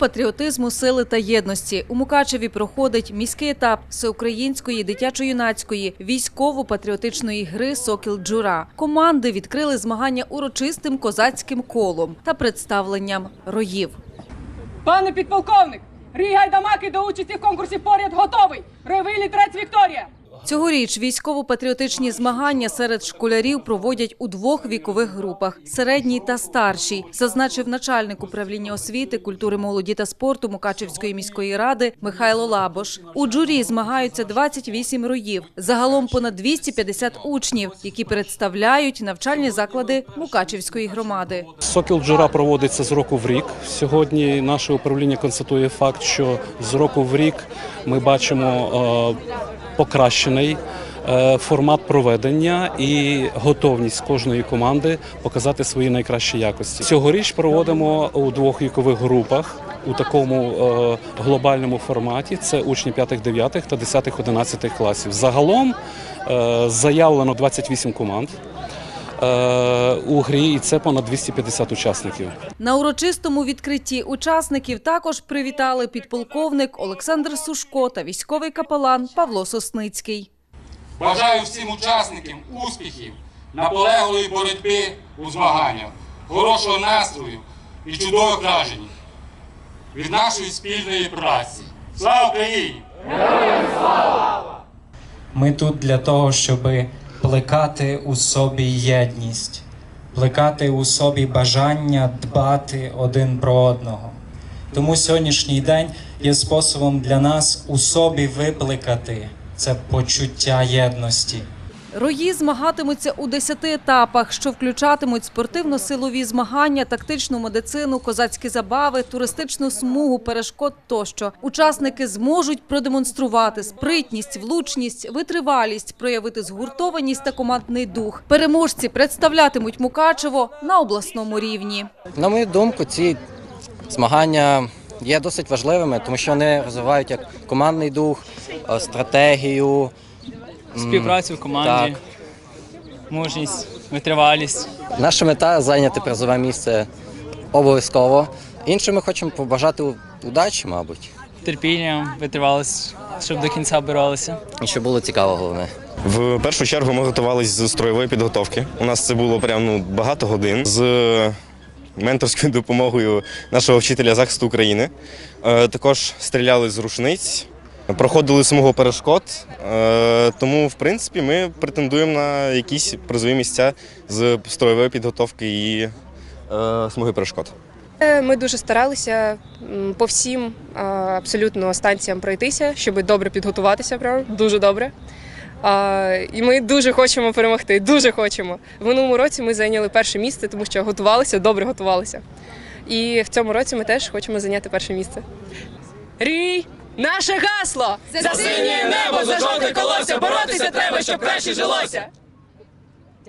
патріотизму, сили та єдності у Мукачеві проходить міський етап всеукраїнської дитячо-юнацької військово-патріотичної гри Сокіл Джура. Команди відкрили змагання урочистим козацьким колом та представленням роїв. Пане підполковник, Рій Гайдамаки до участі в конкурсі поряд готовий. Ревий літрець Вікторія. Цьогоріч військово-патріотичні змагання серед школярів проводять у двох вікових групах середній та старшій, зазначив начальник управління освіти, культури, молоді та спорту Мукачевської міської ради Михайло Лабош. У джурі змагаються 28 роїв, загалом понад 250 учнів, які представляють навчальні заклади Мукачевської громади. Сокіл Джура проводиться з року в рік. Сьогодні наше управління констатує факт, що з року в рік ми бачимо е, покращений е, формат проведення і готовність кожної команди показати свої найкращі якості. Цьогоріч проводимо у двох вікових групах. У такому е, глобальному форматі це учні 5-9 та 10-11 класів. Загалом е, заявлено 28 команд у грі, і це понад 250 учасників. На урочистому відкритті учасників також привітали підполковник Олександр Сушко та військовий капелан Павло Сосницький. Бажаю всім учасникам успіхів, наполеглої боротьби у змаганнях, хорошого настрою і чудових вражень від нашої спільної праці. Слава Україні! Ми тут для того, щоб плекати у собі єдність, плекати у собі бажання дбати один про одного. Тому сьогоднішній день є способом для нас у собі випликати це почуття єдності. Рої змагатимуться у 10 етапах, що включатимуть спортивно-силові змагання, тактичну медицину, козацькі забави, туристичну смугу, перешкод тощо. Учасники зможуть продемонструвати спритність, влучність, витривалість, проявити згуртованість та командний дух. Переможці представлятимуть Мукачево на обласному рівні. На мою думку, ці змагання є досить важливими, тому що вони розвивають як командний дух, е, стратегію. Співпрацю в команді, Так. мужність, витривалість. Наша мета зайняти призове місце обов'язково. Іншим ми хочемо побажати удачі, мабуть, терпіння, витривалість, щоб до кінця боролися. і щоб було цікаво головне. В першу чергу ми готувалися з строєвої підготовки. У нас це було прям ну, багато годин з менторською допомогою нашого вчителя захисту України. Е, Також стріляли з рушниць, проходили смугу перешкод. Е, Тому, в принципі, ми претендуємо на якісь призові місця з строєвої підготовки і е, смуги перешкод. Е, Ми дуже старалися по всім абсолютно станціям пройтися, щоб добре підготуватися. Прям дуже добре. А, і ми дуже хочемо перемогти. Дуже хочемо. В минулому році ми зайняли перше місце, тому що готувалися, добре готувалися. І в цьому році ми теж хочемо зайняти перше місце. Рій! Наше гасло! За синє небо, за жовте колося! Боротися треба, щоб краще жилося!